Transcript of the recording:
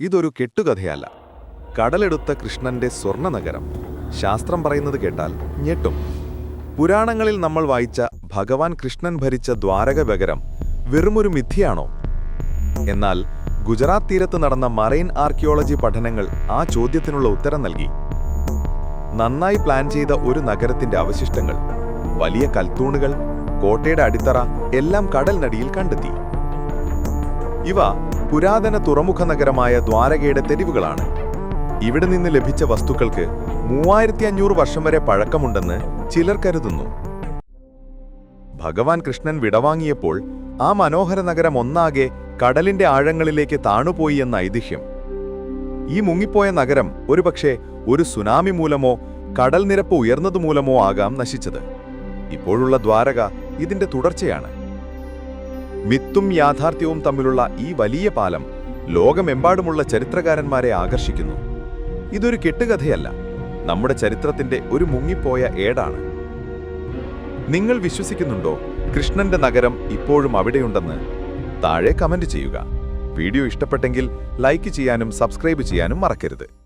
ഇതൊരു കെട്ടുകഥയല്ല. കടലെടുത്ത കൃഷ്ണന്റെ സ്വർണ നഗരം ശാസ്ത്രം പറയുന്നത് കേട്ടാൽ ഞെട്ടും. പുരാണങ്ങളിൽ നമ്മൾ വായിച്ച ഭഗവാൻ കൃഷ്ണൻ ഭരിച്ച ദ്വാരക നഗരം വെറുമൊരു മിഥിയാണോ എന്നാൽ ഗുജറാത്ത് തീരത്ത് നടന്ന മറൈൻ ആർക്കിയോളജി പഠനങ്ങൾ ആ ചോദ്യത്തിനുള്ള ഉത്തരം നൽകി. നന്നായി പ്ലാൻ ചെയ്ത ഒരു നഗരത്തിന്റെ അവശിഷ്ടങ്ങൾ വലിയ കൽത്തൂണുകൾ കോട്ടയുടെ അടിത്തറ എല്ലാം കടൽനടിയിൽ കണ്ടെത്തി. ഇവ പുരാതന തുറമുഖ നഗരമായ ദ്വാരകയുടെ തെരുവുകളാണ്. ഇവിടെ നിന്ന് ലഭിച്ച വസ്തുക്കൾക്ക് മൂവായിരത്തി അഞ്ഞൂറ് വർഷം വരെ പഴക്കമുണ്ടെന്ന് ചിലർ കരുതുന്നു. ഭഗവാൻ കൃഷ്ണൻ വിടവാങ്ങിയപ്പോൾ ആ മനോഹര നഗരം ഒന്നാകെ കടലിന്റെ ആഴങ്ങളിലേക്ക് താണുപോയി എന്ന ഐതിഹ്യം. ഈ മുങ്ങിപ്പോയ നഗരം ഒരുപക്ഷെ ഒരു സുനാമി മൂലമോ കടൽ നിരപ്പ് ഉയർന്നതുമൂലമോ ആകാം നശിച്ചത്. ഇപ്പോഴുള്ള ദ്വാരക ഇതിന്റെ തുടർച്ചയാണ്. മിത്തും യാഥാർത്ഥ്യവും തമ്മിലുള്ള ഈ വലിയ പാലം ലോകമെമ്പാടുമുള്ള ചരിത്രകാരന്മാരെ ആകർഷിക്കുന്നു. ഇതൊരു കെട്ടുകഥയല്ല. നമ്മുടെ ചരിത്രത്തിന്റെ ഒരു മുങ്ങിപ്പോയ ഏടാണ്. നിങ്ങൾ വിശ്വസിക്കുന്നുണ്ടോ? കൃഷ്ണന്റെ നഗരം ഇപ്പോഴും അവിടെയുണ്ടെന്ന്? താഴെ കമന്റ് ചെയ്യുക. വീഡിയോ ഇഷ്ടപ്പെട്ടെങ്കിൽ ലൈക്ക് ചെയ്യാനും സബ്സ്ക്രൈബ് ചെയ്യാനും മറക്കരുത്.